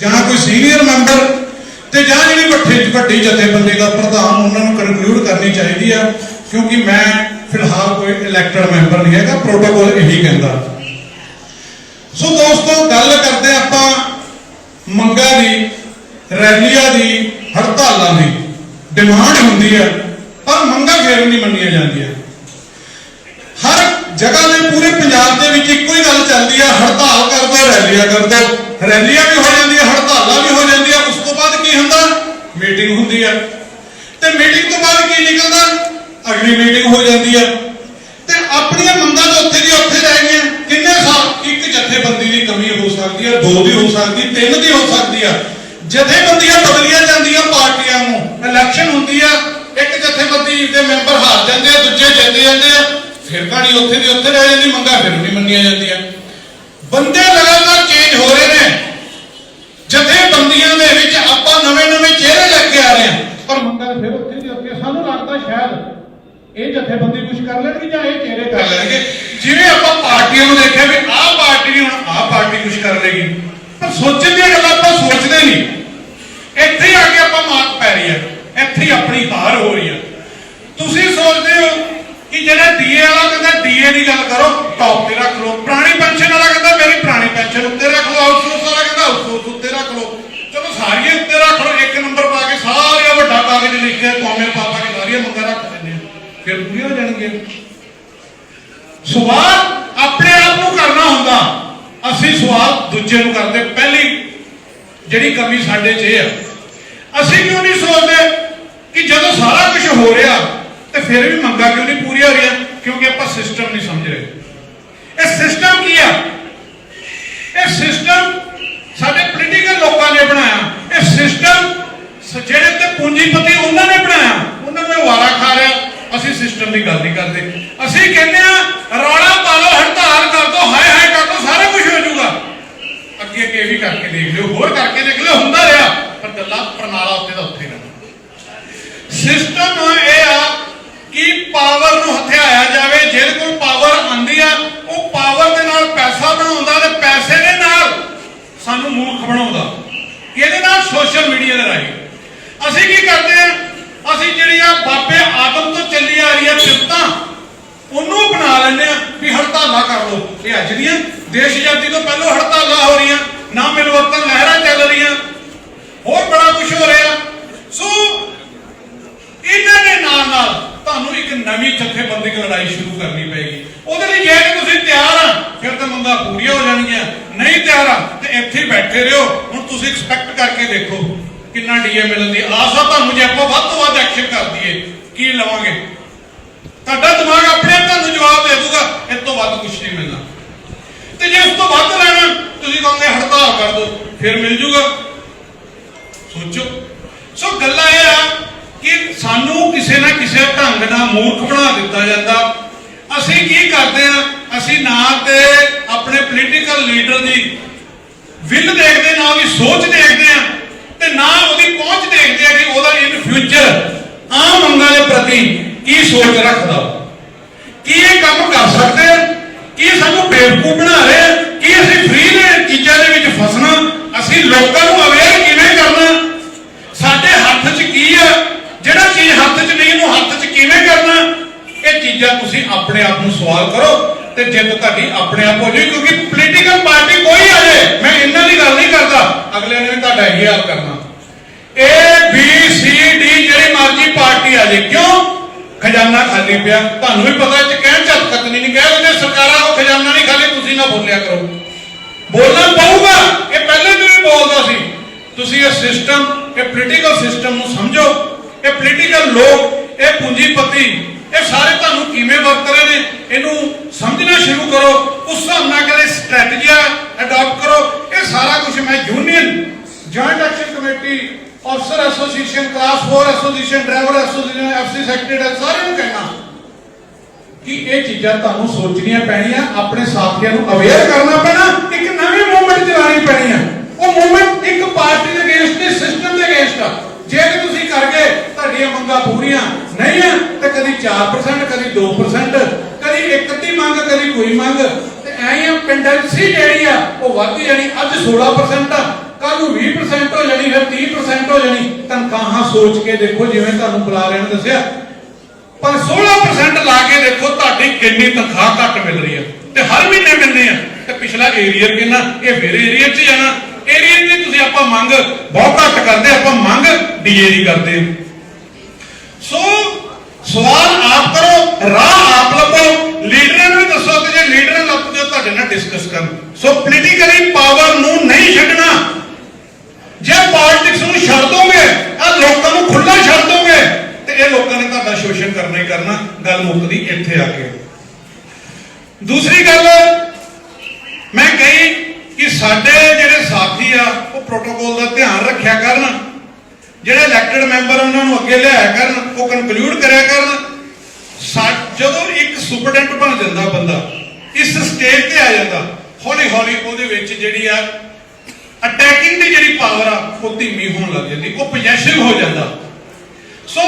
ਜਾਂ ਕੋਈ senior member ਤੇ ਜਾਂ ਜਿਹੜੀ ਵੱਡੀ ਵੱਡੀ ਜਥੇਬੰਦੀ ਦਾ ਪ੍ਰਧਾਨ, ਉਹਨਾਂ ਨੂੰ ਕਨਕਲੂਡ ਕਰਨੀ ਚਾਹੀਦੀ ਆ, ਕਿਉਂਕਿ ਮੈਂ ਫਿਲਹਾਲ ਕੋਈ ਇਲੈਕਟਡ ਮੈਂਬਰ ਨਹੀਂ ਹੈਗਾ ਪ੍ਰੋਟੋਕੋਲ ਇਹੀ ਕਹਿੰਦਾ। ਸੋ ਦੋਸਤੋ, ਗੱਲ ਕਰਦੇ ਆਪਾਂ ਮੰਗਾਂ ਦੀ, ਰੈਲੀਆਂ ਦੀ, ਹੜਤਾਲਾਂ ਦੀ। ਡਿਮਾਂਡ ਹੁੰਦੀ ਹੈ ਪਰ ਮੰਗਾਂ ਫੇਰ ਵੀ ਨਹੀਂ ਮੰਨੀਆਂ ਜਾਂਦੀਆਂ। ਹਰ ਜਗ੍ਹਾ ਦੇ ਪੂਰੇ ਪੰਜਾਬ ਦੇ ਵਿੱਚ ਇੱਕੋ ਹੀ ਗੱਲ ਚੱਲਦੀ ਹੈ ਹੜਤਾਲ ਕਰਦਾ, ਰੈਲੀਆਂ ਕਰਦਾ। ਰੈਲੀਆਂ ਵੀ ਹੋ ਜਾਂਦੀਆਂ ਹੜਤਾਲਾਂ ਵੀ ਹੋ ਜਾਂਦੀਆਂ ਉਸ ਤੋਂ ਬਾਅਦ ਕੀ ਹੁੰਦਾ ਮੀਟਿੰਗ ਹੁੰਦੀ ਹੈ ਤੇ ਮੀਟਿੰਗ ਤੋਂ ਬਾਅਦ ਕੀ ਨਿਕਲਦਾ? ਅਗਲੀ ਮੀਟਿੰਗ ਹੋ ਜਾਂਦੀ ਹੈ ਤੇ ਆਪਣੀਆਂ ਮੰਗਾਂ ਤਾਂ ਉੱਥੇ ਦੀ ਉੱਥੇ ਰਹਿ ਕਿੰਨੇ ਸਾਲ? ਇੱਕ ਜਥੇਬੰਦੀ ਦੀ ਕਮੀ ਹੋ ਸਕਦੀ ਹੈ ਦੋ ਦੀ ਹੋ ਸਕਦੀ, ਤਿੰਨ ਦੀ ਹੋ ਸਕਦੀ ਹੈ ਜਥੇਬੰਦੀਆਂ ਬਦਲੀਆਂ ਜਾਂਦੀਆਂ ਪਾਰਟੀਆਂ ਨੂੰ। ਇਲੈਕਸ਼ਨ ਹੁੰਦੀ ਆ, ਇੱਕ ਜਥੇਬੰਦੀ ਦੇ ਮੈਂਬਰ ਹਾਰ ਜਾਂਦੇ ਆ, ਦੂਜੇ ਜਿੱਤ ਜਾਂਦੇ ਆ। ਫਿਰ ਕਹਾਣੀ ਉੱਥੇ ਦੀ ਉੱਥੇ ਰਹਿ ਜਾਂਦੀ, ਮੰਗਾਂ ਫਿਰ ਨਹੀਂ ਮੰਨੀਆਂ ਜਾਂਦੀਆਂ। ਬੰਦੇ ਲਗਾਤਾਰ ਚੇਂਜ ਹੋ ਰਹੇ ਨੇ। ਜਥੇਬੰਦੀਆਂ ਦੇ ਵਿੱਚ ਆਪਾਂ ਨਵੇਂ-ਨਵੇਂ ਚਿਹਰੇ ਲੈ ਕੇ ਆ ਰਹੇ ਹਾਂ। ਪਰ ਮੰਗਾਂ ਫਿਰ ਉੱਥੇ ਦੀ ਉੱਥੇ ਸਾਨੂੰ ਲੱਗਦਾ ਸ਼ਾਇਦ ਇਹ ਜਥੇਬੰਦੀ ਕੁਝ ਕਰ ਲੈਣਗੇ ਜਾਂ ਇਹ ਚਿਹਰੇ ਕਰ ਲੈਣਗੇ। ਜਿਵੇਂ ਆਪਾਂ ਪਾਰਟੀਆਂ ਨੂੰ ਦੇਖਿਆ ਵੀ ਆਹ ਪਾਰਟੀ ਹੁਣ ਆਹ ਪਾਰਟੀ ਕੁਝ ਕਰ ਲੇਗੀ। ਪਰ ਸੋਚਣ ਦੀਆਂ ਗੱਲਾਂ ਆਪਾਂ ਸੋਚਦੇ ਨਹੀਂ। ਇੱਥੇ ਆ ਕੇ ਆਪਾਂ ਮਾਤ ਪੈ ਰਹੀ ਹੈ ਇੱਥੇ ਆਪਣੀ ਹਾਰ ਹੋ ਰਹੀ ਹੈ ਤੁਸੀਂ ਸੋਚਦੇ ਹੋ ਕਿ ਜਿਹੜਾ ਡੀਏ ਵਾਲਾ ਕਹਿੰਦਾ ਡੀਏ ਦੀ ਗੱਲ ਕਰੋ ਟੌਪ ਤੇ ਰੱਖ ਲਓ। ਪੁਰਾਣੀ ਪੈਨਸ਼ਨ ਵਾਲਾ ਕਹਿੰਦਾ ਮੇਰੀ ਪੁਰਾਣੀ ਪੈਨਸ਼ਨ ਉੱਤੇ ਰੱਖ ਲਓ ਆਊਟਸੋਰਸ ਵਾਲਾ ਕਹਿੰਦਾ ਆਊਟਸੋਰਸ ਉੱਤੇ ਰੱਖ ਲਓ ਚਲੋ ਸਾਰੀਆਂ ਉੱਤੇ ਇੱਕ ਨੰਬਰ ਪਾ ਕੇ ਸਾਰੀਆਂ ਵੱਡਾ ਕਾਗਜ਼ ਲਿਖ ਕੇ ਕੌਮੇ ਪਾ ਕੇ ਸਾਰੀਆਂ ਮੰਗਾਂ ਰੱਖ ਦਿੰਦੇ ਫਿਰ ਪੂਰੀਆਂ ਹੋ ਜਾਣਗੀਆਂ। ਸਵਾਲ ਆਪਣੇ ਆਪ ਨੂੰ ਕਰਨਾ ਹੁੰਦਾ। ਅਸੀਂ ਸਵਾਲ ਦੂਜੇ ਨੂੰ ਕਰਦੇ। ਪਹਿਲੀ ਜਿਹੜੀ ਕਮੀ ਸਾਡੇ 'ਚ ਇਹ ਆ। ਅਸੀਂ ਕਿਉਂ ਨਹੀਂ ਸੋਚਦੇ ਕਿ ਜਦੋਂ ਸਾਰਾ ਕੁਝ ਹੋ ਰਿਹਾ ਤੇ ਫਿਰ ਵੀ ਮੰਗਾਂ ਕਿਉਂ ਨਹੀਂ ਪੂਰੀਆਂ ਹੋ ਰਹੀਆਂ? ਕਿਉਂਕਿ ਆਪਾਂ ਸਿਸਟਮ ਨਹੀਂ ਸਮਝ ਰਹੇ। ਇਹ ਸਿਸਟਮ ਕੀ ਆ? ਇਹ ਸਿਸਟਮ ਸਾਡੇ ਪੋਲੀਟੀਕਲ ਲੋਕਾਂ ਨੇ ਬਣਾਇਆ ਇਹ ਸਿਸਟਮ ਪਤੀ ਉਹਨਾਂ ਨੇ ਬਣਾਇਆ। ਉਹਨਾਂ ਨੇ ਵਾਰਾ ਖਾ ਰਿਹਾ ਅਸੀਂ ਸਿਸਟਮ ਦੀ ਗੱਲ ਨਹੀਂ ਕਰਦੇ। ਅਸੀਂ ਕਹਿੰਦੇ ਆ ਰੌਲਾ ਪਾ ਲਓ, ਹੜਤਾਲ ਕਰ ਦੋ ਹਾਏ ਹਾਏ ਕਰ ਦੋ ਸਾਰਾ ਕੁਝ ਹੋ ਜਾਊਗਾ। ਅੱਗੇ ਅੱਗੇ ਵੀ ਕਰਕੇ ਦੇਖ ਲਿਓ, ਹੋਰ ਕਰਕੇ ਦੇਖ ਲਿਓ, ਹੁੰਦਾ ਰਿਹਾ। ਪਰ ਗੱਲਾਂ ਪ੍ਰਣਾਲਾ ਉੱਤੇ ਦਾ ਉੱਥੇ ਰਹਿਣਾ ਸਿਸਟਮ ਇਹ ਆ ਕਿ ਪਾਵਰ ਨੂੰ ਹਥਿਆਇਆ ਜਾਵੇ, ਜਿਹਦੇ ਕੋਲ ਪਾਵਰ ਆਂਦੀ ਆ, ਉਹ ਪਾਵਰ ਦੇ ਨਾਲ ਪੈਸਾ ਬਣਾਉਂਦਾ ਤੇ ਪੈਸੇ ਦੇ ਨਾਲ ਸਾਨੂੰ ਮੂਰਖ ਬਣਾਉਂਦਾ। ਇਹਦੇ ਨਾਲ ਸੋਸ਼ਲ ਮੀਡੀਆ ਦੇ ਰਾਹੀਂ। ਅਸੀਂ ਕੀ ਕਰਦੇ ਆ? ਅਸੀਂ ਜਿਹੜੀਆਂ ਬਾਬੇ ਆਦਮ ਤੋਂ ਚੱਲੀ ਆ ਰਹੀਆਂ ਸਿਫਤਾਂ ਉਹਨੂੰ ਬਣਾ ਲੈਂਦੇ ਆ ਵੀ ਹੜਤਾਲਾਂ ਕਰ ਲੋ ਇਹ ਅੱਜ ਦੀਆਂ ਦੇਸ਼ ਆਜ਼ਾਦੀ ਤੋਂ ਪਹਿਲਾਂ ਹੜਤਾਲਾਂ ਹੋ ਰਹੀਆਂ। ਨਾ ਮਿਲਵਰਤਨ ਲਹਿਰਾਂ ਚੱਲ ਰਹੀਆਂ ਹੋਰ ਬੜਾ ਕੁਝ ਹੋ ਰਿਹਾ ਸੋ ਇਹਨਾਂ ਦੇ ਨਾਲ ਨਾਲ ਤੁਹਾਨੂੰ ਇੱਕ ਨਵੀਂ ਜਥੇਬੰਦੀ ਲੜਾਈ ਸ਼ੁਰੂ ਕਰਨੀ ਪਏਗੀ ਉਹਦੇ ਲਈ ਜੇ ਕਿ ਤੁਸੀਂ ਤਿਆਰ ਆ ਫਿਰ ਤਾਂ ਮੰਗਾ ਪੂਰੀਆਂ ਹੋ ਜਾਣਗੀਆਂ ਨਹੀਂ ਤਿਆਰ ਆ ਤੇ ਇੱਥੇ ਹੀ ਬੈਠੇ ਰਹੋ ਹੁਣ ਤੁਸੀਂ ਐਕਸਪੈਕਟ ਕਰਕੇ ਦੇਖੋ ਕਿੰਨਾ ਡੀਏ ਮਿਲਣ ਦੀ ਆਸ ਆ ਤੁਹਾਨੂੰ ਜੇ ਆਪਾਂ ਵੱਧ ਤੋਂ ਵੱਧ ਐਕਸ਼ਨ ਕਰ ਦਈਏ ਕੀ ਲਵਾਂਗੇ ਤੁਹਾਡਾ ਦਿਮਾਗ ਆਪਣੇ ਆਪ ਤੁਹਾਨੂੰ ਜਵਾਬ ਦੇ ਦੂਗਾ ਇਸ ਤੋਂ ਵੱਧ ਕੁਝ ਨਹੀਂ ਮਿਲਣਾ ਤੇ ਜੇ ਉਸ ਤੋਂ ਵੱਧ ਲੈਣਾ ਤੁਸੀਂ ਕਹੋਗੇ ਹੜਤਾਲ ਕਰ ਦਿਓ ਫਿਰ ਮਿਲ ਜੂਗਾ ਸੋਚੋ ਸੋ ਗੱਲਾਂ ਇਹ ਆ ਕਿ ਸਾਨੂੰ ਕਿਸੇ ਨਾ ਕਿਸੇ ਢੰਗ ਨਾਲ ਮੂਰਖ ਬਣਾ ਦਿੱਤਾ ਜਾਂਦਾ ਅਸੀਂ ਕੀ ਕਰਦੇ ਆ ਅਸੀਂ ਨਾ ਤੇ ਆਪਣੇ ਪੋਲੀਟੀਕਲ ਲੀਡਰ ਦੀ ਵਿਲ ਦੇਖਦੇ ਨਾ ਉਹਦੀ ਸੋਚ ਦੇਖਦੇ ਆ ਤੇ ਨਾ ਉਹਦੀ ਪਹੁੰਚ ਦੇਖਦੇ ਆ ਕਿ ਉਹਦਾ ਇਨ ਫਿਊਚਰ ਆਮ ਮੰਗਾਂ ਦੇ ਪ੍ਰਤੀ ਕੀ ਸੋਚ ਰੱਖਦਾ? ਕੀ ਇਹ ਕੰਮ ਕਰ ਸਕਦੇ? ਕੀ ਸਾਨੂੰ ਬੇਵਕੂਫ ਬਣਾ ਰਹੇ? ਕੀ ਅਸੀਂ ਫ੍ਰੀ ਦੇ ਚੀਜ਼ਾਂ ਦੇ ਵਿੱਚ ਫਸਣਾ? ਅਸੀਂ ਲੋਕਾਂ ਨੂੰ ਅਵੇਅਰ ਕਿਵੇਂ ਕਰਨਾ? ਸਾਡੇ ਹੱਥ 'ਚ ਕੀ ਆ? ਜਿਹੜਾ ਚੀਜ਼ ਹੱਥ 'ਚ ਨਹੀਂ ਇਹਨੂੰ ਹੱਥ 'ਚ ਕਿਵੇਂ ਕਰਨਾ? ਇਹ ਚੀਜ਼ਾਂ ਤੁਸੀਂ ਆਪਣੇ ਆਪ ਨੂੰ ਸਵਾਲ ਕਰੋ ਤੇ ਜਿੱਤ ਤੁਹਾਡੀ ਆਪਣੇ ਆਪ ਹੋ ਜਾਊਗੀ ਕਿਉਂਕਿ ਪੋਲੀਟੀਕਲ ਪਾਰਟੀ ਕੋਈ ਆ ਜਾਏ ਮੈਂ ਇਹਨਾਂ ਦੀ ਗੱਲ ਨਹੀਂ ਕਰਦਾ। ਅਗਲੇ ਨੇ ਤੁਹਾਡਾ ਇਹ ਹਾਲ ਕਰਨਾ। ਏ ਬੀ ਸੀ ਮਰਜ਼ੀ ਪਾਰਟੀ ਆ ਜਾਏ ਕਿਉਂ? ਖਜ਼ਾਨਾ ਖਾਲੀ ਪਿਆ। ਤੁਹਾਨੂੰ ਵੀ ਪਤਾ ਇਹ ਕਹਿਣ ਚ ਹਰਕਤ ਨਹੀਂ। ਕਹਿ ਦਿੰਦੇ ਸਰਕਾਰਾਂ, ਉਹ ਖਜ਼ਾਨਾ ਨਹੀਂ ਖਾਲੀ, ਤੁਸੀਂ ਨਾ ਬੋਲਿਆ ਕਰੋ। ਬੋਲਣਾ ਪਊਗਾ। ਇਹ ਪਹਿਲੇ ਵੀ ਬੋਲਦਾ ਸੀ। ਤੁਸੀਂ ਇਹ ਸਿਸਟਮ ਇਹ ਪੋਲੀਟੀਕਲ ਸਿਸਟਮ ਨੂੰ ਸਮਝੋ। ਇਹ ਪੋਲੀਟੀਕਲ ਲੋਕ, ਇਹ ਪੂੰਜੀਪਤੀ, ਇਹ ਸਾਰੇ ਤੁਹਾਨੂੰ ਕਿਵੇਂ ਵਰਤ ਰਹੇ ਨੇ, ਇਹਨੂੰ ਸਮਝਣਾ ਸ਼ੁਰੂ ਕਰੋ। ਉਸ ਹਿਸਾਬ ਨਾਲ ਕਰੇ ਸਟ੍ਰੈਟਜੀਆਂ ਅਡਾਪਟ ਕਰੋ। ਇਹ ਸਾਰਾ ਕੁਝ ਮੈਂ ਯੂਨੀਅਨ ਜੁਆਇੰਟ ਐਕਸ਼ਨ ਕਮੇਟੀ ਅਫਸਰ association class 4 association driver association FC secretary ਸਾਰਿਆਂ ਨੂੰ ਕਹਿਣਾ ਕਿ ਇਹ ਚੀਜ਼ਾਂ ਤੁਹਾਨੂੰ ਸੋਚਣੀਆਂ ਪੈਣੀਆਂ, ਆਪਣੇ ਸਾਥੀਆਂ ਨੂੰ ਅਵੇਅਰ ਕਰਨਾ ਪੈਣਾ, ਇੱਕ ਨਵੀਂ ਮੂਵਮੈਂਟ ਚਲਾਉਣੀ ਪੈਣੀ ਆ। ਉਹ ਮੂਵਮੈਂਟ ਇੱਕ ਪਾਰਟੀ ਦੇ ਅਗੇਂਸਟ ਨਹੀਂ ਸਿਸਟਮ ਦੇ ਅਗੇਂਸਟ ਆ। ਜੇ ਤੁਸੀਂ ਕਰ ਗਏ, ਤੁਹਾਡੀਆਂ ਮੰਗਾਂ ਪੂਰੀਆਂ ਨਹੀਂ ਆ, ਤੇ ਕਦੀ 4% ਕਦੀ 2% ਕਦੀ ਇੱਕ ਅੱਧੀ ਮੰਗ, ਕਦੀ ਕੋਈ ਮੰਗ, ਤੇ ਐਂ ਹੀ ਆ ਜਿਹੜੀ ਆ, ਉਹ ਵੱਧ ਜਾਣੀ, ਅੱਜ 16% ਆ। ਕੱਲ ਨੂੰ 20% ਹੋ ਜਾਣੀ, ਫਿਰ 30% ਹੋ ਜਾਣੀ। ਤਨਖਾਹਾਂ ਸੋਚ ਕੇ ਦੇਖੋ ਜਿਵੇਂ ਤੁਹਾਨੂੰ ਬੁਲਾਰਿਆਂ ਨੇ ਦੱਸਿਆ। ਪਰ 16% ਲਾ ਕੇ ਦੇਖੋ ਤੁਹਾਡੀ ਕਿੰਨੀ ਤਨਖਾਹ ਘੱਟ ਮਿਲ ਰਹੀ ਹੈ। ਤੇ ਹਰ ਮਹੀਨੇ ਮਿਲਦੀ ਆ ਤੇ ਪਿਛਲਾ ਏਰੀਆ ਕਿੰਨਾ? ਇਹ ਫਿਰ ਏਰੀਆ 'ਚ ਜਾਣਾ। ਏਰੀਆ ਦੀ ਤੁਸੀਂ ਆਪਾਂ ਮੰਗ ਬਹੁਤ ਘੱਟ ਕਰਦੇ, ਆਪਾਂ ਮੰਗ ਡੀਏ ਦੀ ਕਰਦੇ ਸੋ, ਸਵਾਲ ਆਪ ਕਰੋ, ਰਾਹ ਆਪ ਲੱਭੋ। ਲੀਡਰਾਂ ਨੂੰ ਵੀ ਦੱਸੋ ਕਿ ਜੇ ਲੀਡਰ ਲੱਭਦੇ ਤੁਹਾਡੇ ਨਾਲ ਡਿਸਕਸ ਕਰਨ। ਸੋ ਪੋਲੀਟੀਕਲੀ ਪਾਵਰ ਨੂੰ ਨਹੀਂ ਛੱਡਣਾ ਜੇ ਪੋਲਿਟਿਕਸ ਨੂੰ ਛੱਡ ਦੋਗੇ ਆ ਲੋਕਾਂ ਨੂੰ ਖੁੱਲਾ ਛੱਡ ਦੋਗੇ ਤੇ ਇਹ ਲੋਕਾਂ ਨੇ ਤੁਹਾਡਾ ਸ਼ੋਸ਼ਣ ਕਰਨਾ ਹੀ ਕਰਨਾ ਗੱਲ ਮੁੱਕਦੀ ਇੱਥੇ ਆ ਕੇ। ਦੂਸਰੀ ਗੱਲ, ਮੈਂ ਕਹੀ ਕਿ ਸਾਡੇ ਜਿਹੜੇ ਸਾਥੀ ਆ, ਉਹ ਪ੍ਰੋਟੋਕੋਲ ਦਾ ਧਿਆਨ ਰੱਖਿਆ ਕਰਨ। ਜਿਹੜੇ ਇਲੈਕਟਡ ਮੈਂਬਰ ਉਹਨਾਂ ਨੂੰ ਅੱਗੇ ਲਿਆਇਆ ਕਰਨ, ਉਹ ਕਨਕਲੂਡ ਕਰਿਆ ਕਰਨ। ਜਦੋਂ ਇੱਕ ਸੁਪਰਡੈਂਟ ਬਣ ਜਾਂਦਾ ਬੰਦਾ, ਇਸ ਸਟੇਜ ਤੇ ਆ ਜਾਂਦਾ ਹੌਲੀ ਹੌਲੀ ਉਹਦੇ ਵਿੱਚ ਜਿਹੜੀ ਆ ਅਟੈਕਿੰਗ ਦੀ ਜਿਹੜੀ ਪਾਵਰ ਆ, ਉਹ ਧੀਮੀ ਹੋਣ ਲੱਗ ਜਾਂਦੀ, ਉਹ ਪੋਜੈਸਿਵ ਹੋ ਜਾਂਦਾ। ਸੋ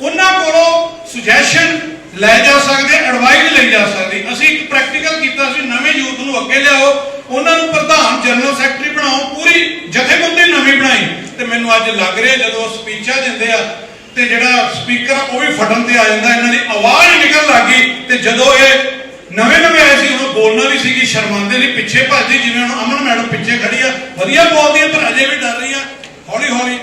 ਉਹਨਾਂ ਕੋਲੋਂ ਸੁਜੈਸ਼ਨ ਲੈ ਜਾ ਸਕਦੇ ਐਡਵਾਈਸ ਲਈ ਜਾ ਸਕਦੀ। ਅਸੀਂ ਇੱਕ ਪ੍ਰੈਕਟੀਕਲ ਕੀਤਾ ਸੀ, ਨਵੇਂ ਯੂਥ ਨੂੰ ਅੱਗੇ ਲਿਆਓ। ਉਹਨਾਂ ਨੂੰ ਪ੍ਰਧਾਨ ਜਨਰਲ ਸੈਕਟਰੀ ਬਣਾਓ, ਪੂਰੀ ਜਥੇਬੰਦੀ ਨਵੀਂ ਬਣਾਈ। ਤੇ ਮੈਨੂੰ ਅੱਜ ਲੱਗ ਰਿਹਾ, ਜਦੋਂ ਸਪੀਚਾਂ ਦਿੰਦੇ ਆ, ਤੇ ਜਿਹੜਾ ਸਪੀਕਰ ਉਹ ਵੀ ਫਟਣ ਤੇ ਆ ਜਾਂਦਾ, ਇਹਨਾਂ ਦੀ ਆਵਾਜ਼ ਹੀ ਨਿਕਲ ਲੱਗ ਗਈ। ਤੇ ਜਦੋਂ ਇਹ ਨਵੇਂ ਨਵੇਂ ਆਏ ਸੀ, ਹੁਣ ਬੋਲਣਾ ਵੀ ਸੀਗੀ ਸ਼ਰਮਾਂਦੇ ਲਈ ਪਿੱਛੇ ਭੱਜਦੀ, ਜਿਵੇਂ ਹੁਣ ਅਮਨ ਮੈਡਮ ਪਿੱਛੇ ਖੜੀ ਆ। ਵਧੀਆ ਬੋਲਦੀ ਆ, ਪਰ ਅਜੇ ਵੀ ਡਰ ਰਹੀ ਆ। ਹੌਲੀ ਹੌਲੀ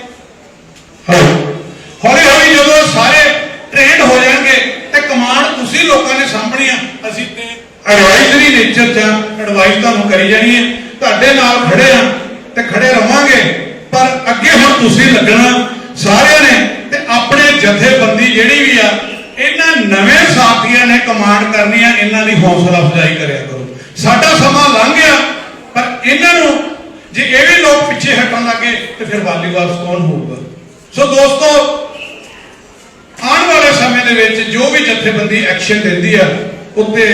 ਹੌਲੀ ਹੌਲੀ ਜਦੋਂ ਸਾਰੇ ਟ੍ਰੇਨਡ ਹੋ ਜਾਣਗੇ ਤੇ ਕਮਾਂਡ ਤੁਸੀਂ ਲੋਕਾਂ ਨੇ ਸਾਂਭਣੀ ਆ ਅਸੀਂ ਤੇ ਐਡਵਾਈਜ਼ਰੀ ਨੇਚਰ ਚ ਐਡਵਾਈਸ ਤੁਹਾਨੂੰ ਕਰੀ ਜਾਣੀ ਹੈ। ਤੁਹਾਡੇ ਨਾਲ ਖੜੇ ਆ ਤੇ ਖੜੇ ਰਵਾਂਗੇ, ਪਰ ਅੱਗੇ ਹੁਣ ਤੁਸੀਂ ਲੱਗਣਾ ਸਾਰਿਆਂ ਨੇ ਤੇ ਆਪਣੇ ਜਥੇਬੰਦੀ ਜਿਹੜੀ ਵੀ ਆ, ਇਹਨਾਂ ਨਵੇਂ ਸਾਥੀਆਂ ਨੇ ਕਮਾਂਡ ਕਰਨੀ ਆ, ਇਹਨਾਂ ਦੀ ਹੌਸਲਾ ਅਫਜ਼ਾਈ ਕਰਿਆ ਕਰੋ। ਸਾਡਾ ਸਮਾਂ ਲੰਘ ਗਿਆ, ਪਰ ਇਹਨਾਂ ਨੂੰ ਜੇ ਇਹ ਵੀ ਲੋਕ ਪਿੱਛੇ ਹਟਣ ਲੱਗੇ ਤੇ ਫਿਰ ਵਾਲੀਬਾਲ ਕੌਣ ਹੋਊਗਾ? ਸੋ ਦੋਸਤੋ ਦੇ ਵਿੱਚ ਜੋ ਵੀ ਜਥੇਬੰਦੀ ਐਕਸ਼ਨ ਦਿੰਦੀ ਆ, ਉੱਤੇ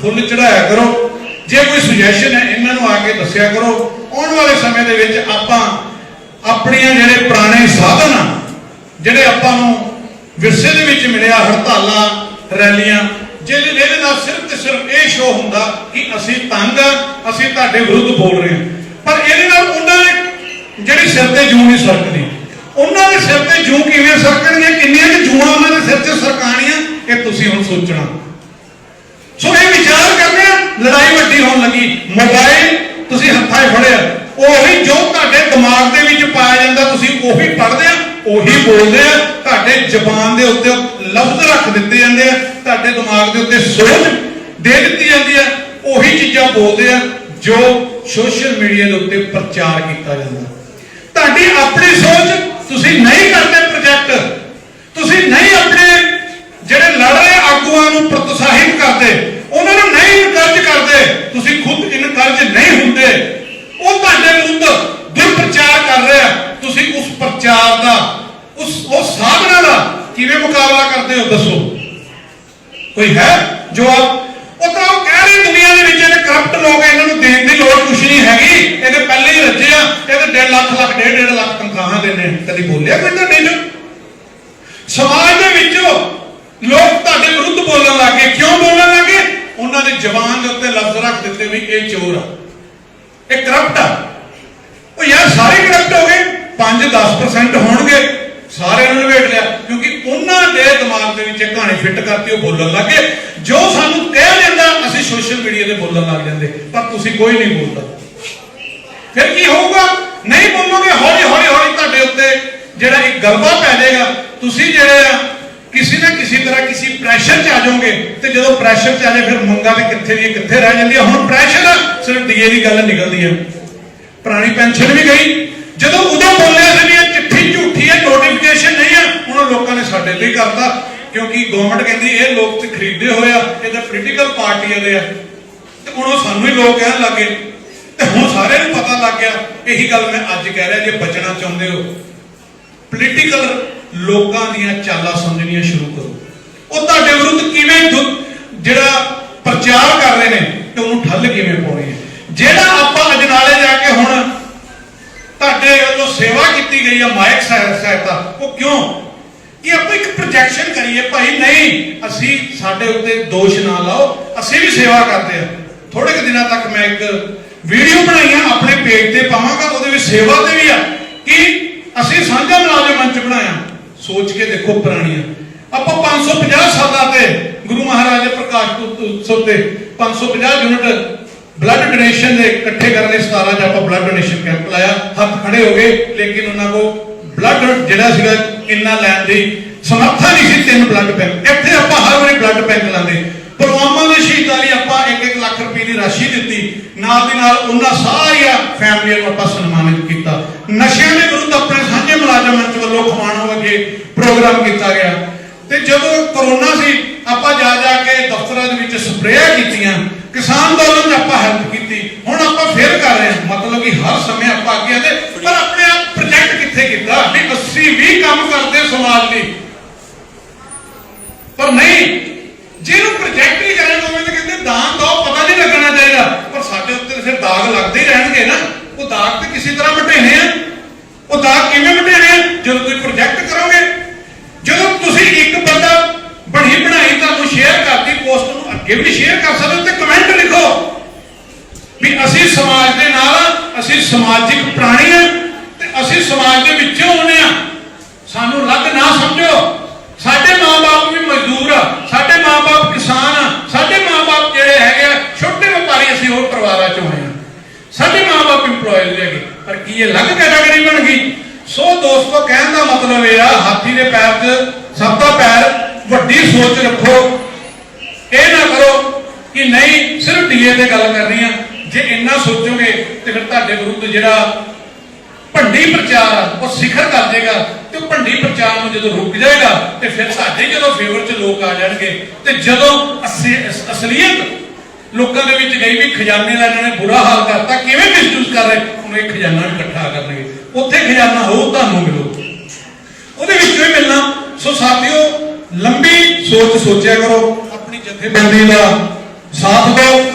ਫੁੱਲ ਚੜਾਇਆ ਕਰੋ। ਜੇ ਕੋਈ ਸੁਜੈਸ਼ਨ ਹੈ, ਇਹਨਾਂ ਨੂੰ ਆ ਕੇ ਦੱਸਿਆ ਕਰੋ। ਆਉਣ ਵਾਲੇ ਸਮੇਂ ਦੇ ਵਿੱਚ ਆਪਾਂ ਆਪਣੀਆਂ ਜਿਹੜੇ ਪੁਰਾਣੇ ਸਾਧਨ ਆ, ਜਿਹੜੇ ਆਪਾਂ ਨੂੰ ਵਿਰਸੇ ਦੇ ਵਿੱਚ ਮਿਲਿਆ ਹੜਤਾਲਾਂ, ਰੈਲੀਆਂ ਜਿਹਦੇ ਇਹਦੇ ਨਾਲ ਸਿਰਫ ਤੇ ਸਿਰਫ ਇਹ ਸ਼ੋਅ ਹੁੰਦਾ ਕਿ ਅਸੀਂ ਤੰਗ ਆ, ਅਸੀਂ ਤੁਹਾਡੇ ਵਿਰੁੱਧ ਬੋਲ ਰਹੇ ਹਾਂ ਪਰ ਇਹਦੇ ਨਾਲ ਉਹਨਾਂ ਦੇ ਜਿਹੜੀ ਸਿਰ ਤੇ ਜੂੰ ਨਹੀਂ ਸਰਕਦੀ। ਉਹਨਾਂ ਦੇ ਸਿਰ ਤੇ ਜੂੰ ਕਿਵੇਂ ਸਰਕਣਗੀਆਂ ਕਿੰਨੀਆਂ ਕਿ ਜੂਆਂ ਉਹਨਾਂ ਦੇ ਸਿਰ ਤੇ ਸਰਕਾਣੀਆਂ ਇਹ ਤੁਸੀਂ ਹੁਣ ਸੋਚਣਾ। ਸੋ ਇਹ ਵਿਚਾਰ ਕਰਦੇ ਆ, ਲੜਾਈ ਵੱਡੀ ਹੋਣ ਲੱਗੀ। ਮੋਬਾਈਲ ਤੁਸੀਂ ਹੱਥਾਂ 'ਚ ਫੜਿਆ। ਉਹੀ ਜੋ ਤੁਹਾਡੇ ਦਿਮਾਗ ਦੇ ਵਿੱਚ ਪਾਇਆ ਜਾਂਦਾ, ਤੁਸੀਂ ਉਹੀ ਪੜ੍ਹਦੇ ਆ, ਉਹੀ ਬੋਲਦੇ ਆ। ਤੁਹਾਡੇ ਜ਼ਬਾਨ ਦੇ ਉੱਤੇ ਲਫ਼ਜ਼ ਰੱਖ ਦਿੱਤੇ ਜਾਂਦੇ ਆ। ਤੁਹਾਡੇ ਦਿਮਾਗ ਦੇ ਉੱਤੇ ਸੋਚ ਦੇ ਦਿੱਤੀ ਜਾਂਦੀ ਆ। ਉਹੀ ਚੀਜ਼ਾਂ ਬੋਲਦੇ ਆ ਜੋ ਸੋਸ਼ਲ ਮੀਡੀਆ ਦੇ ਉੱਤੇ ਪ੍ਰਚਾਰ ਕੀਤਾ ਜਾਂਦਾ। ਤੁਹਾਡੀ ਆਪਣੀ ਸੋਚ ਤੁਸੀਂ ਨਹੀਂ ਕਰਦੇ ਪ੍ਰੋਜੈਕਟ ਤੁਸੀਂ ਨਹੀਂ ਆਪਣੇ ਜਿਹੜੇ ਲੜ ਰਹੇ ਆਗੂਆਂ ਨੂੰ ਪ੍ਰੋਤਸਾਹਿਤ ਕਰਦੇ, ਉਹਨਾਂ ਨੂੰ ਨਹੀਂ ਇਨਕਰਜ ਕਰਦੇ, ਤੁਸੀਂ ਖੁਦ ਇਨਕਰਜ ਨਹੀਂ ਹੁੰਦੇ। ਉਹ ਤੁਹਾਡੇ ਵਿਰੁੱਧ ਦੁਰਪ੍ਰਚਾਰ ਕਰ ਰਿਹਾ ਤੁਸੀਂ ਉਸ ਪ੍ਰਚਾਰ ਦਾ, ਉਸ ਉਸ ਸਾਧਨਾ ਦਾ ਕਿਵੇਂ ਮੁਕਾਬਲਾ ਕਰਦੇ ਹੋ, ਦੱਸੋ। ਕੋਈ ਹੈ ਜਵਾਬ? ਉਹ ਤਾਂ ਉਹ ਕਹਿ ਰਹੇ ਦੁਨੀਆ ਦੇ ਵਿੱਚ ਇਹਨੇ ਕਰਪਟ ਲੋਕ ਇਹਨਾਂ ਨੂੰ ਦੇਣ ਦੀ ਲੋੜ ਕੁਛ ਨਹੀਂ ਹੈਗੀ। ਇਹਦੇ ਪਹਿਲੇ ਹੀ ਰੱਜੇ ਆ। ਇਹਦੇ 1.5 ਲੱਖ ਲੱਖ 1.5 ਲੱਖ ਤਨਖਾਹਾਂ ਦੇਣੇ ਕਦੀ ਬੋਲਿਆ ਕੋਈ ਤੁਹਾਡੇ ਚ? ਸਮਾਜ ਦੇ ਵਿੱਚ ਲੋਕ ਤੁਹਾਡੇ ਵਿਰੁੱਧ ਬੋਲਣ ਲੱਗੇ ਕਿਉਂ ਬੋਲਣ ਲੱਗੇ ਉਹਨਾਂ ਦੇ ਜ਼ਬਾਨ ਦੇ ਉੱਤੇ ਲਫ਼ਜ਼ ਰੱਖ ਦਿੱਤੇ ਵੀ ਇਹ ਚੋਰ ਆ। ਇਹ ਕਰਪਟ ਆ। ਉਹ ਯਾਰ ਸਾਰੇ ਕਰਪਟ ਹੋ ਗਏ। 5-10% ਹੋਣਗੇ। ਸਾਰਿਆਂ ਨੂੰ ਲਵੇਟ ਲਿਆ। ਕਿਉਂਕਿ ਉਹਨਾਂ ਦੇ ਦਿਮਾਗ ਦੇ ਵਿੱਚ ਇਹ ਕਹਾਣੀ ਫਿੱਟ ਕਰਤੀ, ਉਹ ਬੋਲਣ ਲੱਗੇ ਜੋ ਸਾਨੂੰ ਕਹਿ ਜਾਂਦਾ ਅਸੀਂ ਸੋਸ਼ਲ ਮੀਡੀਆ ਤੇ ਬੋਲਣ ਲੱਗ ਜਾਂਦੇ। ਪਰ ਤੁਸੀਂ ਕੋਈ ਨਹੀਂ ਬੋਲਦਾ। ਫਿਰ ਕੀ ਹੋਊਗਾ? ਨਹੀਂ ਬੋਲੋਗੇ ਹੌਲੀ ਹੌਲੀ ਹੌਲੀ ਤੁਹਾਡੇ ਉੱਤੇ ਜਿਹੜਾ ਇੱਕ ਗਲਬਾ ਪੈ ਜਾਏਗਾ। ਤੁਸੀਂ ਜਿਹੜੇ ਆ ਕਿਸੇ ਨਾ ਕਿਸੇ ਤਰ੍ਹਾਂ ਕਿਸੇ ਪ੍ਰੈਸ਼ਰ 'ਚ ਆ ਜਾਓਗੇ ਤੇ ਜਦੋਂ ਪ੍ਰੈਸ਼ਰ 'ਚ ਆ ਜਾਏ ਫਿਰ ਮੰਗਾ ਵੀ ਕਿੱਥੇ ਦੀ ਕਿੱਥੇ ਰਹਿ ਜਾਂਦੀ ਹੈ। ਹੁਣ ਪ੍ਰੈਸ਼ਰ ਆ, ਸਿਰਫ ਡੀਏ ਦੀ ਗੱਲ ਨਿਕਲਦੀ ਹੈ। ਪੁਰਾਣੀ ਪੈਨਸ਼ਨ ਵੀ ਗਈ। ਜਦੋਂ ਉਦੋਂ ਬੋਲਿਆ ਸੀ ਵੀ ਇਹ ਚਿੱਠੀ ਝੂਠੀ ਹੈ ਨੋਟੀਫਿਕੇਸ਼ਨ ਨਹੀਂ ਹੈ ਹੁਣ ਲੋਕਾਂ ਨੇ ਸਾਡੇ ਲਈ ਕਰਤਾ, ਕਿਉਂਕਿ ਗਵਰਨਮੈਂਟ ਕਹਿੰਦੀ ਇਹ ਲੋਕ ਤੇ ਖਰੀਦੇ ਹੋਏ ਆ, ਇਹ ਤਾਂ ਪੋਲੀਟੀਕਲ ਪਾਰਟੀਆਂ ਦੇ ਆ। ਤੇ ਹੁਣ ਉਹ ਸਾਨੂੰ ਹੀ ਲੋਕ ਕਹਿਣ ਲੱਗੇ ਤੇ ਹੁਣ ਸਾਰਿਆਂ ਨੂੰ ਪਤਾ ਲੱਗ ਗਿਆ, ਇਹੀ ਗੱਲ ਮੈਂ ਅੱਜ ਕਹਿ ਰਿਹਾ, ਜੇ ਬਚਣਾ ਚਾਹੁੰਦੇ ਹੋ। ਪੋਲੀਟੀਕਲ ਲੋਕਾਂ ਦੀਆਂ ਚਾਲਾਂ ਸਮਝਣੀਆਂ ਸ਼ੁਰੂ ਕਰੋ। ਉਹ ਤੁਹਾਡੇ ਵਿਰੁੱਧ ਕਿਵੇਂ ਦੁ- ਜਿਹੜਾ ਪ੍ਰਚਾਰ ਕਰ ਰਹੇ ਨੇ ਤੇ ਉਹਨੂੰ ਠੱਲ ਕਿਵੇਂ ਪਾਉਣੀ ਹੈ? ਜਿਹੜਾ ਆਪਾਂ ਅਜਨਾਲੇ ਜਾ ਕੇ ਹੁਣ ਤੁਹਾਡੇ ਵੱਲੋਂ ਸੇਵਾ ਕੀਤੀ ਗਈ ਆ ਮਾਇਕ ਸਾਹਿਬ ਸਹਾਇਤਾ, ਉਹ ਕਿਉਂ? ਕਿ ਆਪਾਂ ਇੱਕ ਪ੍ਰੋਜੈਕਸ਼ਨ ਕਰੀਏ, ਭਾਈ ਨਹੀਂ, ਅਸੀਂ ਸਾਡੇ ਉੱਤੇ ਦੋਸ਼ ਨਾ ਲਾਓ, ਅਸੀਂ ਵੀ ਸੇਵਾ ਕਰਦੇ ਆ ਥੋੜੇ ਕੁ ਦਿਨਾਂ ਤੱਕ ਮੈਂ ਇੱਕ ਵੀਡੀਓ ਬਣਾਈਆਂ ਆਪਣੇ ਪੇਜ ਤੇ ਪਾਵਾਂਗਾ, ਉਹਦੇ ਵਿੱਚ ਸੇਵਾ ਤੇ ਵੀ ਆ। ਕਿ ਅਸੀਂ ਸਾਂਝਾ ਮੁਲਾਜ਼ਮ ਮੰਚ ਬਣਾਇਆ ਸੋਚ ਕੇ ਦੇਖੋ ਪੁਰਾਣੀਆਂ। ਆਪਾਂ 550 ਸਾਲਾਂ ਤੇ ਗੁਰੂ ਮਹਾਰਾਜ ਦੇ ਪ੍ਰਕਾਸ਼ ਉਤਸਵ ਤੇ 550 ਯੂਨਿਟ ਬਲੱਡ ਡੋਨੇਸ਼ਨ ਦੇ ਇਕੱਠੇ ਕਰਨ ਲਈ 17 ਚ ਆਪਾਂ ਬਲੱਡ ਡੋਨੇਸ਼ਨ ਕੈਂਪ ਲਾਇਆ। ਹੱਥ ਖੜੇ ਹੋ ਗਏ, ਲੇਕਿਨ ਉਹਨਾਂ ਕੋ ਬਲੱਡ ਜਿਹੜਾ ਸੀਗਾ ਇੰਨਾ ਲੈਣ ਦੀ ਸਮਰੱਥਾ ਨਹੀਂ ਸੀ, ਤਿੰਨ ਬਲੱਡ ਬੈਂਕ ਇੱਥੇ ਆਪਾਂ ਹਰ ਵਾਰੀ ਬਲੱਡ ਬੈਂਕ ਲਾਉਂਦੇ। ਪੁਲਵਾਮਾ ਦੇ ਸ਼ਹੀਦਾਂ ਲਈ ਆਪਾਂ 1-1 ਲੱਖ ਰੁਪਏ ਦੀ ਰਾਸ਼ੀ ਦਿੱਤੀ। ਨਾਲ ਦੀ ਨਾਲ ਉਹਨਾਂ ਸਾਰੀਆਂ ਫੈਮਲੀਆਂ ਨੂੰ ਆਪਾਂ ਸਨਮਾਨਿਤ ਕੀਤਾ। ਨਸ਼ਿਆਂ ਦੇ ਵਿਰੁੱਧ ਆਪਣੇ ਸਾਂਝੇ ਮੁਲਾਜ਼ਮ ਮੰਚ ਵੱਲੋਂ ਖਵਾਣੋ ਅੱਗੇ ਪ੍ਰੋਗਰਾਮ ਕੀਤਾ ਗਿਆ। ਤੇ ਜਦੋਂ ਕਰੋਨਾ ਸੀ, ਆਪਾਂ ਜਾ ਜਾ ਕੇ ਦਫ਼ਤਰਾਂ ਦੇ ਵਿੱਚ ਸਪਰੇਅ ਕੀਤੀਆਂ, ਕਿਸਾਨ ਅੰਦੋਲਨ 'ਚ ਆਪਾਂ ਹੈਲਪ ਕੀਤੀ। ਹੁਣ ਆਪਾਂ ਫੇਰ ਕਰ ਰਹੇ ਹਾਂ। ਮਤਲਬ ਕਿ ਹਰ ਸਮੇਂ ਆਪਾਂ ਅੱਗੇ ਆਦੇ ਪਰ ਆਪਣੇ ਆਪ ਪ੍ਰੋਜੈਕਟ ਕਿੱਥੇ ਕੀਤਾ? ਵੀ 80 20 ਕੰਮ ਕਰਦੇ ਸਮਾਜ ਲਈ। ਪਰ ਨਹੀਂ, ਜਿਹਨੂੰ ਪ੍ਰੋਜੈਕਟ ਹੀ ਕਰਨ ਦੋਵੇਂ ਤੇ ਕਹਿੰਦੇ ਦਾਨ ਦੋ, ਪਤਾ ਨਹੀਂ ਲੱਗਣਾ ਚਾਹੀਦਾ। ਪਰ ਸਾਡੇ ਉੱਤੇ ਤਾਂ ਦਾਗ ਲੱਗਦੇ ਹੀ ਰਹਿਣਗੇ ਨਾ। ਉਹ ਦਾਗ ਤੇ ਕਿਸੇ ਤਰ੍ਹਾਂ ਮਟੇਣੇ ਆ। ਉਹ ਦਾਗ ਕਿਵੇਂ ਮਟੇਣੇ ਆ? ਜਦੋਂ ਤੁਸੀਂ ਪ੍ਰੋਜੈਕਟ ਕਰੋਗੇ। ਜਦੋਂ ਤੁਸੀਂ ਇੱਕ ਬੰਦਾ ਬਣੀ ਬਣਾਈ ਤੁਹਾਨੂੰ ਸ਼ੇਅਰ ਕਰਦੀ ਪੋਸਟ ਨੂੰ ਅੱਗੇ ਵੀ ਸ਼ੇਅਰ ਕਰ ਸਕਦੇ ਤੇ ਕਮੈਂਟ ਲਿਖੋ। ਵੀ ਅਸੀਂ ਸਮਾਜ ਦੇ ਨਾਲ ਅਸੀਂ ਸਮਾਜਿਕ ਪ੍ਰਾਣੀ ਆ ਤੇ ਅਸੀਂ ਸਮਾਜ ਦੇ ਵਿੱਚੋਂ ਆਉਂਦੇ ਆ। ਸਾਨੂੰ ਅਲੱਗ ਨਾ ਸਮਝੋ। ਸਾਡੇ ਮਾਪੇ ਵੀ ਮਜ਼ਦੂਰ ਆ ਸਾਡੇ ਮਾਪੇ ਕਿਸਾਨ ਆ ਸਾਡੇ ਮਾਪੇ ਜਿਹੜੇ ਹੈਗੇ ਆ, ਛੋਟੇ ਵਪਾਰੀ ਅਸੀਂ ਹੋਰ ਪਰਿਵਾਰਾਂ ਚੋਂ ਆਏ ਆ। ਸਾਡੇ ਮਾਪੇ EMPLOYEES ਹੈਗੇ। ਪਰ ਕੀ ਇਹ ਅਲੱਗ ਕੈਟਾਗਰੀ ਬਣ ਗਈ? ਸੋ ਦੋਸਤੋ, ਕਹਿਣ ਦਾ ਮਤਲਬ ਇਹ ਆ, ਹਾਥੀ ਦੇ ਪੈਰ 'ਚ ਸਭ ਦਾ ਪੈਰ ਵੱਡੀ ਸੋਚ ਰੱਖੋ। ਇਹ ਨਾ ਕਰੋ ਕਿ ਨਹੀਂ, ਸਿਰਫ ਡੀਏ ਤੇ ਗੱਲ ਕਰਨੀ ਆ। ਜੇ ਇੰਨਾ ਸੋਚੋਗੇ ਤੇ ਫਿਰ ਤੁਹਾਡੇ ਵਿਰੁੱਧ ਜਿਹੜਾ ਭੰਡੀ ਪ੍ਰਚਾਰ ਆ, ਉਹ ਸਿਖਰ ਕਰ ਜਾਏਗਾ ਤੇ ਉਹ ਭੰਡੀ ਪ੍ਰਚਾਰ ਨੂੰ ਜਦੋਂ ਰੁਕ ਜਾਏਗਾ ਤੇ ਫਿਰ ਸਾਡੇ ਜਦੋਂ ਫੇਵਰ 'ਚ ਲੋਕ ਆ ਜਾਣਗੇ ਤੇ ਜਦੋਂ ਅਸੀ- ਅਸਲੀਅਤ ਲੋਕਾਂ ਦੇ ਵਿੱਚ ਗਈ ਵੀ ਖਜ਼ਾਨੇ ਦਾ ਇਹਨਾਂ ਨੇ ਬੁਰਾ ਹਾਲ ਕਰਤਾ, ਕਿਵੇਂ ਮਿਸਯੂਜ਼ ਕਰ ਰਹੇ? ਹੁਣ ਇਹ ਖਜ਼ਾਨਾ ਵੀ ਇਕੱਠਾ ਕਰਨਗੇ। ਉੱਥੇ ਖਜ਼ਾਨਾ ਹੋ ਤੁਹਾਨੂੰ ਮਿਲੂ। ਉਹਦੇ ਵਿੱਚੋਂ ਹੀ ਮਿਲਣਾ। ਸੋ ਸਾਥੀਓ, ਲੰਬੀ ਸੋਚ ਸੋਚਿਆ ਕਰੋ। ਆਪਣੀ ਜਥੇਬੰਦੀ ਦਾ ਸਾਥ ਦਿਓ।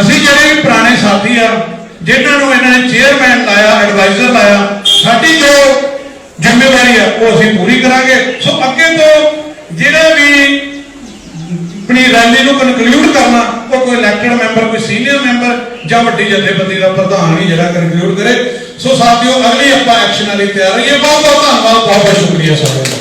ਅਸੀਂ ਜਿਹੜੇ ਵੀ ਪੁਰਾਣੇ ਸਾਥੀ ਆ, ਜਿਨ੍ਹਾਂ ਨੂੰ ਇਹਨਾਂ ਨੇ ਚੇਅਰਮੈਨ ਲਾਇਆ ਐਡਵਾਈਜ਼ਰ ਲਾਇਆ, ਸਾਡੀ ਜੋ ਜ਼ਿੰਮੇਵਾਰੀ ਆ, ਉਹ ਅਸੀਂ ਪੂਰੀ ਕਰਾਂਗੇ। ਸੋ ਅੱਗੇ ਤੋਂ ਜਿਹੜਾ ਵੀ ਆਪਣੀ ਰੈਲੀ ਨੂੰ ਕਨਕਲੂਡ ਕਰਨਾ, ਉਹ ਕੋਈ ਇਲੈਕਟਡ ਮੈਂਬਰ ਕੋਈ ਸੀਨੀਅਰ ਮੈਂਬਰ ਜਾਂ ਵੱਡੀ ਜਥੇਬੰਦੀ ਦਾ ਪ੍ਰਧਾਨ ਵੀ ਜਿਹੜਾ ਕਨਕਲੂਡ ਕਰੇ। ਸੋ ਸਾਥੀਓ, ਅਗਲੀ ਆਪਾਂ ਐਕਸ਼ਨ ਵਾਲੀ ਤਿਆਰ ਰਹੀਏ ਬਹੁਤ ਬਹੁਤ ਧੰਨਵਾਦ ਬਹੁਤ ਬਹੁਤ ਸ਼ੁਕਰੀਆ ਸਾਰਿਆਂ ਦਾ।